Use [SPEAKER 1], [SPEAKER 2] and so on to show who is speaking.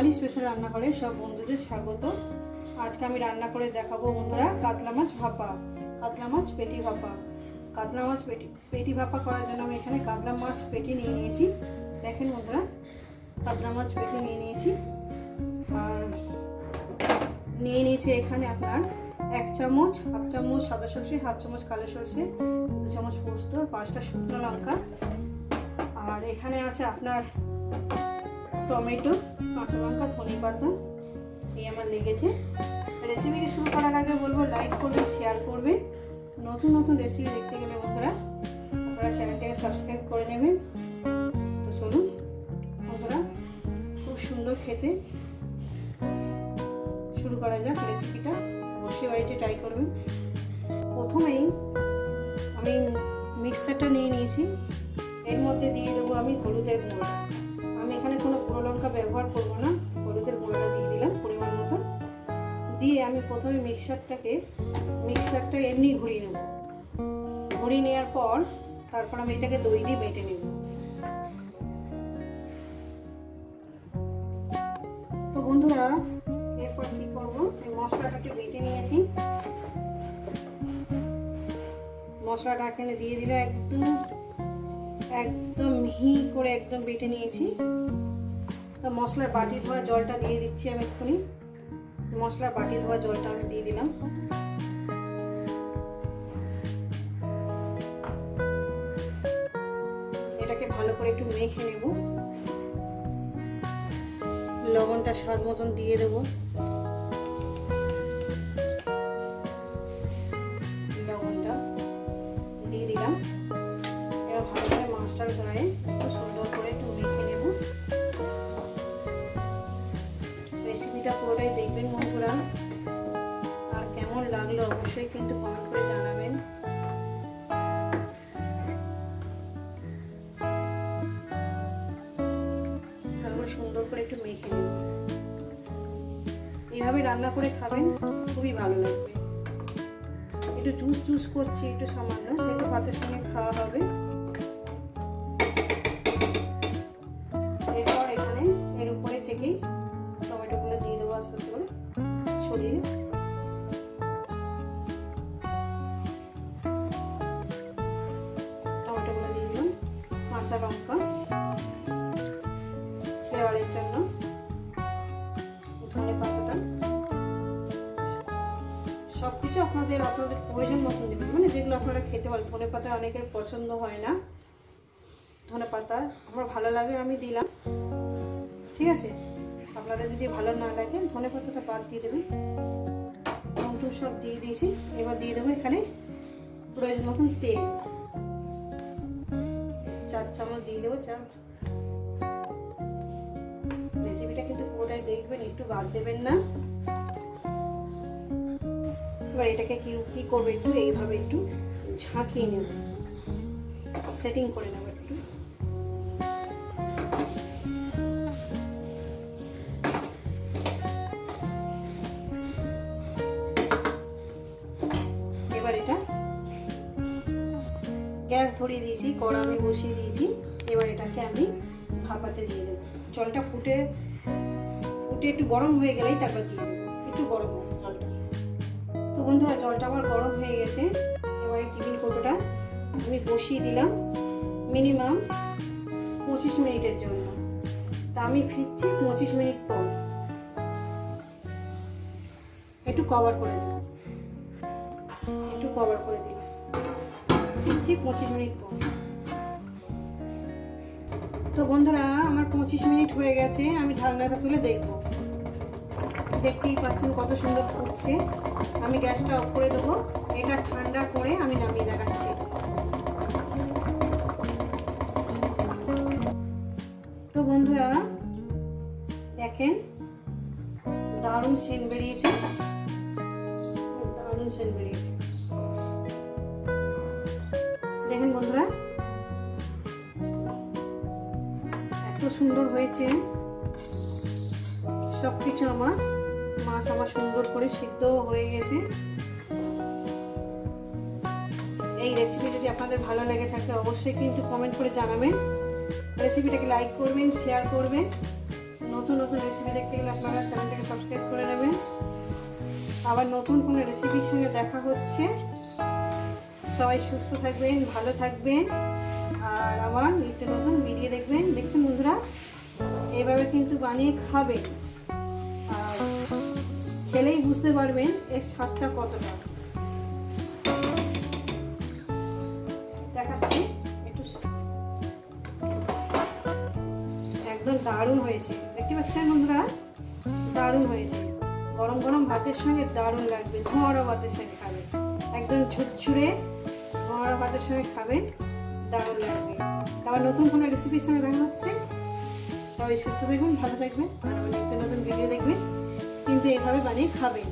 [SPEAKER 1] বাঙালি special রান্না করে সব বন্ধুদের স্বাগত। আজকে আমি রান্না করে দেখাবো বন্ধুরা কাতলা মাছ ভাপা, কাতলা মাছ পেটি ভাপা। কাতলা মাছ পেটি পেটি ভাপা করার জন্য আমি এখানে কাতলা মাছ পেটি নিয়ে নিয়েছি। দেখেন বন্ধুরা, কাতলা মাছ পেটি নিয়ে নিয়েছি। আর নিয়ে নিয়েছি এখানে আপনার এক চামচ, হাফ চামচ সাদা সর্ষে, হাফ চামচ কালো সর্ষে, দু চামচ পোস্ত পাঁচটা শুকনো লঙ্কা। আর এখানে আছে আপনার টমেটো, কাঁচা লঙ্কা, ধনে পাতা, এই আমার লেগেছে। রেসিপিটি শুরু করার আগে বলব লাইক করবেন শেয়ার করবেন। নতুন নতুন রেসিপি দেখতে গেলে বন্ধুরা, আপনারা চ্যানেলটাকে সাবস্ক্রাইব করে নেবেন। তো চলুন, বন্ধুরা, খুব সুন্দর খেতে শুরু করা যাক রেসিপিটা অবশ্যই বাড়িতে ট্রাই করবেন। প্রথমেই আমি মিক্সারটা নিয়ে নিয়েছি। এর মধ্যে দিয়ে দেবো আমি হলুদের গুঁড়ো। এখানে কোনো পুরো লঙ্কা ব্যবহার করব না। হলুদের গুঁড়োটা দিয়ে দিলাম পরিমাণ মতো। দিয়ে আমি প্রথমে মিক্সারটাকে, মিক্সারটা এমনি ঘুরিয়ে নেব। ঘুরিয়ে নেওয়ার পর তারপর আমি এটাকে দই দিয়ে বেটে নেব। তো বন্ধুরা, এরপর কি করব? এই মশলাটাকে বেটে নিয়েছি। মশলাটা এখানে দিয়ে দিলে একদম একদম মিহি করে একদম বেটে নিয়েছি। তো মশলার বাটি ধোয়া জলটা দিয়ে দিচ্ছি আমি এক্ষুনি। মশলার বাটি ধোয়া জলটা আমি দিয়ে দিলাম। এটাকে ভালো করে একটু মেখে নেব। লবণটা স্বাদ মতন দিয়ে দেবো। রেসিপিটা পুরোটাই দেখবেন বন্ধুরা। আর কেমন লাগল অবশ্যই কিন্তু কমেন্ট করে জানাবেন। তারপর সুন্দর করে একটু মেখে নেব এইভাবে রান্না করে খাবেন, খুবই ভালো লাগবে। একটু জুস জুস করছি, একটু সামান্য, যেহেতু ভাতের সঙ্গে খাওয়া হবে। কাঁচা লঙ্কা। ফ্লেভারের জন্য ধনে পাতাটা। সব কিছু আপনাদের আপনাদের প্রয়োজন মতন দেবেন। মানে যেগুলো আপনারা খেতে পারেন, ধনে পাতা অনেকের পছন্দ হয় না। ধনে পাতা আমার ভালো লাগে আমি দিলাম। ঠিক আছে? আপনাদের যদি ভালো না লাগে, ধনে পাতাটা বাদ দিয়ে দেবেন। সব দিয়ে দিয়েছি। এবার দিয়ে দেবো এখানে প্রয়োজন মতন তেল। চার চামচ দিয়ে দেবো চা রেসিপিটা কিন্তু পুরোটাই দেখবেন, একটু বাদ দেবেন না। এবার এটাকে কি কি করবে একটু, এইভাবে একটু ঝাঁকিয়ে নেব। সেটিং করে নেব ধরিয়ে দিয়েছি কড়া আমি বসিয়ে দিয়েছি। এবার এটাকে আমি ভাপাতে দিয়ে দেবো। জলটা ফুটে ফুটে একটু গরম হয়ে গেলেই তারপর দিয়ে একটু গরম হোক জলটা। তো বন্ধুরা, জলটা আমার গরম হয়ে গেছে। এবারে টিফিন কৌটোটা আমি বসিয়ে দিলাম মিনিমাম পঁচিশ মিনিটের জন্য। তা আমি ফিরছি পঁচিশ মিনিট পর। একটু কভার করে দিলাম। একটু কভার করে দিলাম। ফিরছি পঁচিশ মিনিট পর। তো বন্ধুরা, আমার পঁচিশ মিনিট হয়ে গেছে, আমি ঢাকনাটা তুলে দেখব। দেখতেই পাচ্ছেন কত সুন্দর ফুটছে। আমি গ্যাসটা অফ করে দেবো, এটা ঠান্ডা করে আমি নামিয়ে দেখাচ্ছি। তো বন্ধুরা, দেখেন, দারুণ সেন বেরিয়েছে। দারুণ সেন বেরিয়েছে। দেখেন বন্ধুরা, এত সুন্দর হয়েছে। সব কিছু আমার, মাছ আমার সুন্দর করে সিদ্ধ হয়ে গেছে। এই রেসিপি যদি আপনাদের ভালো লেগে থাকে, অবশ্যই কিন্তু কমেন্ট করে জানাবেন। রেসিপিটাকে লাইক করবেন শেয়ার করবেন। নতুন নতুন রেসিপি দেখতে গেলে আপনারা চ্যানেলটাকে সাবস্ক্রাইব করে নেবেন। আবার নতুন কোনো রেসিপির সঙ্গে দেখা হচ্ছে। সবাই সুস্থ থাকবেন, ভালো থাকবেন। আর আমার নিত্য নতুন ভিডিও দেখবেন। দেখছেন বন্ধুরা? এভাবে কিন্তু বানিয়ে খাবেন। আর খেলেই বুঝতে পারবেন এর স্বাদটা কতটা। দেখাচ্ছি, একটু একদম দারুণ হয়েছে। দেখতে পাচ্ছেন বন্ধুরা? দারুণ হয়েছে। গরম গরম ভাতের সঙ্গে দারুণ লাগবে। ধোঁয়ারা ভাতের সঙ্গে খাবেন। একদম ছুটছুড়ে ধোঁয়ারা ভাতের সঙ্গে খাবেন দারুণ লাগবে। আবার নতুন কোনো রেসিপির সঙ্গে দেখা হচ্ছে, সবাই সুস্থ থাকবেন, ভালো থাকবেন আর অনেকটা নতুন ভিডিও দেখবেন। কিন্তু এভাবে বানিয়ে খাবেন।